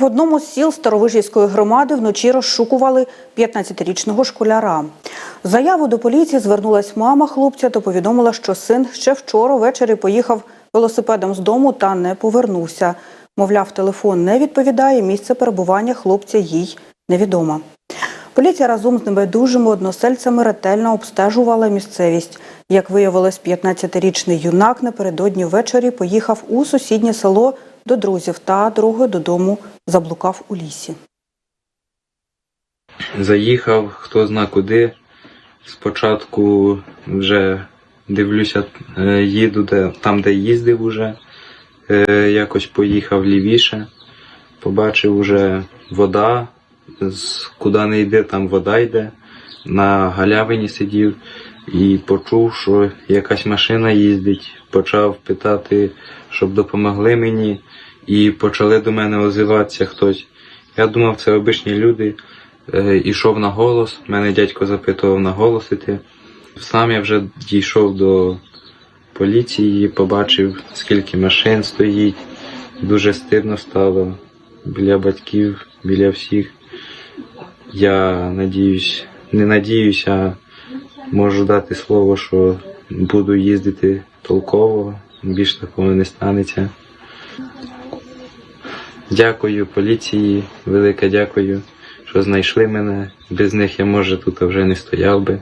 В одному з сіл Старовижівської громади вночі розшукували 15-річного школяра. Заяву до поліції звернулась мама хлопця та повідомила, що син ще вчора ввечері поїхав велосипедом з дому та не повернувся. Мовляв, телефон не відповідає, місце перебування хлопця їй невідомо. Поліція разом з небайдужими односельцями ретельно обстежувала місцевість. Як виявилось, 15-річний юнак напередодні ввечері поїхав у сусіднє село до друзів та дорогою додому заблукав у лісі. Заїхав, хто зна куди. Спочатку вже дивлюся, е, їду де, там, де їздив уже. Е, Якось поїхав лівіше. Побачив уже вода. Куди не йде, там вода йде. На галявині сидів і почув, що якась машина їздить. Почав питати, щоб допомогли мені, і почали до мене озиватися хтось. Я думав, це обичні люди. Е, Ішов на голос, мене дядько запитував на голос іти. Сам я вже дійшов до поліції, побачив, скільки машин стоїть. Дуже стидно стало біля батьків, біля всіх. Я надіюсь, не надіюсь, а можу дати слово, що буду їздити толково, більш такого не станеться. Дякую поліції, велике дякую, що знайшли мене. Без них я, може, тут вже не стояв би.